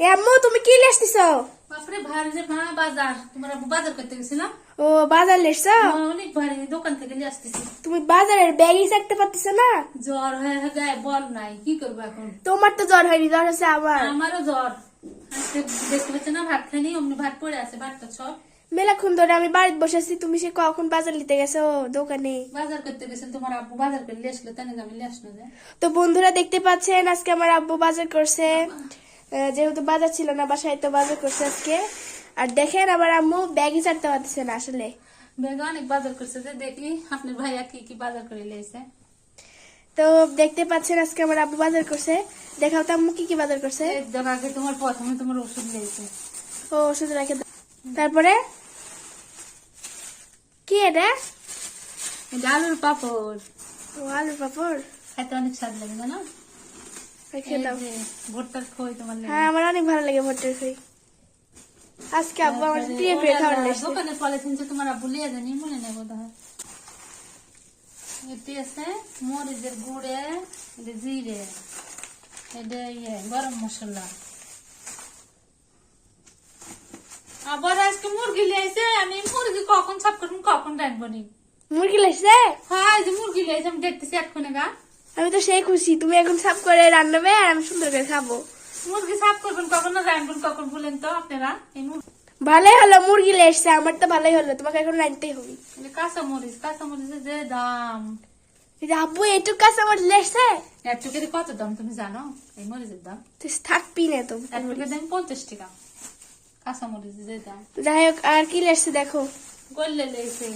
এ আম্মু তুমি কি লেসতিছ বাপরে ভারী যে মা বাজার। তোমার আব্বু বাজার করতে গেছিলাম ও বাজার লেসছ অনেক ভারী। দোকান থেকে নিয়ে আসতেছি। তুমি বাজারের ব্যাগই পারতেছ না? জ্বর হয়ে গায়ে বল নাই। কি করব এখন? তোমার তো জ্বর হয়নি জ্বর হচ্ছে আমার আমারও জ্বর। দেখতে পাচ্ছি না ভাত খাইনি অমনি ভাত পড়ে আছে ভাতটা সব মেলাক্ষণ ধরে আমি বাড়িতে বসে আছি তুমি সে কখন বাজার নিতে গেছো দোকানে? বাজার করতে গেছেন তোমার আব্বু বাজার করে আসলো তাই আমি আসলো তো বন্ধুরা দেখতে পাচ্ছেন আজকে আমার আব্বু বাজার করছে। যেহেতু বাজার ছিল না বাসায় তো বাজার করছে আজকে। আর দেখেন আবার আম্মু ব্যাগই চাটতে পারতেছে না আসলে। বেগে অনেক বাজার করছে যে দেখি আপনার ভাইয়া কি কি বাজার করে নিয়েছে তো দেখতে পাচ্ছেন আজকে আমার আব্বু বাজার করছে। দেখাও তো আম্মু কি কি বাজার করছে? এই দেখ আগে তোমার প্রথমে তোমার ওষুধ নিয়েছে ও ওষুধ রেখে। তারপরে? কি এটা? এটা আলুর পাপড়। ও আলুর পাপড়? খাইতে অনেক স্বাদ লাগে জানো? ভুট্টার খই তোমার হ্যাঁ আমার অনেক ভালো লাগে ভোটের খই। আজকে আব্বু আমার তারপরে প্রিয় প্রিয় ওরা দোকানে পলিথিন যে তোমার আব্বু লিয়ে জানি মনে নেই বোধ হয় এটি আছে মরিচের গুড়ে এটা জিরে এটা ইয়ে গরম মশলা। আবার আজকে মুরগি লিয়েছে আমি মুরগি কখন সাফ করব কখন রাখব নি? মুরগি লেগেছে হ্যাঁ যে মুরগি লিয়েছে আমি দেখতেছি এক্ষণে গা। আমি তো সেই খুশি তুমি এখন সাফ করে রান্নাবে আর আমি সুন্দর করে খাব। মুরগি সাফ করবেন কখন না রাখবেন কখন বলেন তো আপনারা? ভালোই হলো মুরগি লেগেছে আমার তো ভালোই হলো তোমাকে এখন রাখতেই হবে। কাঁচা মরিচ কাঁচা মরিচের যে দাম। আব্বু এটুক কাছে আমার লেগেছে একটুকের কত দাম তুমি জানো? এই মরিচের দাম। তুই থাকবি না তো একটুকের দাম পঞ্চাশ টাকা। কাঁচা মরিচের যে দাম। যাই হোক আর কি লেগেছে দেখো। করলে লেগেছে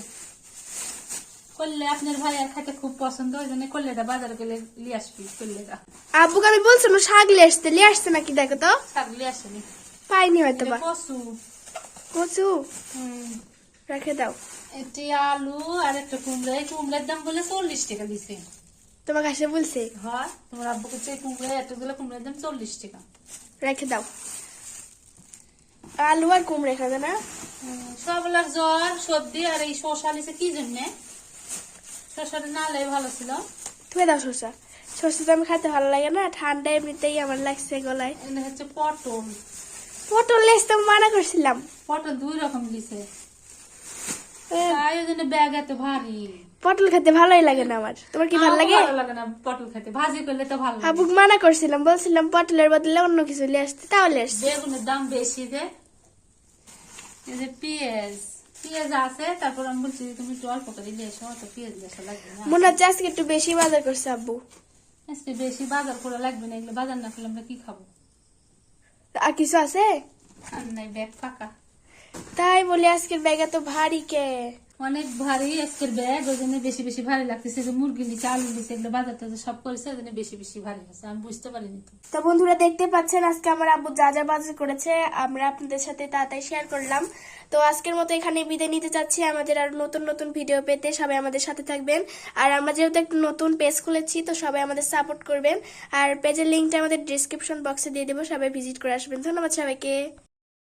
করলে আপনার ভাই আর খাইতে খুব পছন্দ ওই জন্য করলেটা বাজারে গেলে নিয়ে আসবি করলেটা আব্বুকে আমি বলছিলাম শাক লেগেছে লিয়ে আসছে নাকি দেখো তো? শাক নিয়ে আসেনি। পাইনি হয়তো বা। কচু। কচু? রেখে দাও। একটি আলু আর একটা কুমড়া। এই কুমড়ার দাম বলে চল্লিশ টাকা দিছে। তোমাকে আসে বলছে? হয় তোমার আব্বুকে চেয়ে কুমড়া এতগুলো কুমড়ার দাম চল্লিশ টাকা। রেখে দাও। আলু আর কুমড়ে খাবে না? সবলার জ্বর সর্দি আর এই শশা লিছে কি জন্য? ভালো ছিল। তুমি দাও শসা। শসা তো আমি খেতে ভালো লাগে না ঠান্ডা এমনিতেই আমার লাগছে গলায়। এনে হচ্ছে পটল। পটল লেস তো মানা করছিলাম। পটল দুই রকম দিছে। এ, তাই ওই জন্য ব্যাগ এত ভারী। পটল খেতে ভালোই লাগে না আমার। তোমার কি ভালো লাগে? ভালো লাগে না পটল খেতে। ভাজি করলে তো ভালো আবুক মানা করছিলাম বলছিলাম পটলের বদলে অন্য কিছু নিয়ে আসতে তাহলে আসছে বেগুনের দাম বেশি এই যে পেঁয়াজ। পেঁয়াজ আছে তারপর আমি বলছি তুমি একটু অল্প করে নিয়ে এসো অত পেঁয়াজ বেশি লাগবে না। মনে হচ্ছে আজকে একটু বেশি বাজার করছে আব্বু। আজকে বেশি বাজার করে লাগবে না এগুলো বাজার না করলে আমরা কি খাব? আর কিছু আছে? আর নাই ব্যাগ ফাঁকা। তাই বলি আজকের ব্যাগে তো ভারী কে? অনেক ভারী আজকের ব্যাগ ওই জন্য বেশি বেশি ভারী লাগতেছে। যে মুরগি নিচে আলু নিচে এগুলো বাজার টাজার সব করেছে, ওই জন্য বেশি বেশি ভারী হয়েছে। আমি বুঝতে পারিনি তো। তো বন্ধুরা দেখতে পাচ্ছেন, আজকে আমার আব্বু যা যা বাজার করেছে, আমরা আপনাদের সাথে তাড়াতাড়ি শেয়ার করলাম। তো আজকের মতো এখানে বিদায় নিতে চাচ্ছি। আমাদের আর নতুন নতুন ভিডিও পেতে সবাই আমাদের সাথে থাকবেন। আর আমরা যেহেতু একটা নতুন পেজ খুলেছি, তো সবাই আমাদের সাপোর্ট করবেন। আর পেজের লিঙ্কটা আমাদের ডিসক্রিপশন বক্সে দিয়ে দেবো, সবাই ভিজিট করে আসবেন। ধন্যবাদ সবাইকে।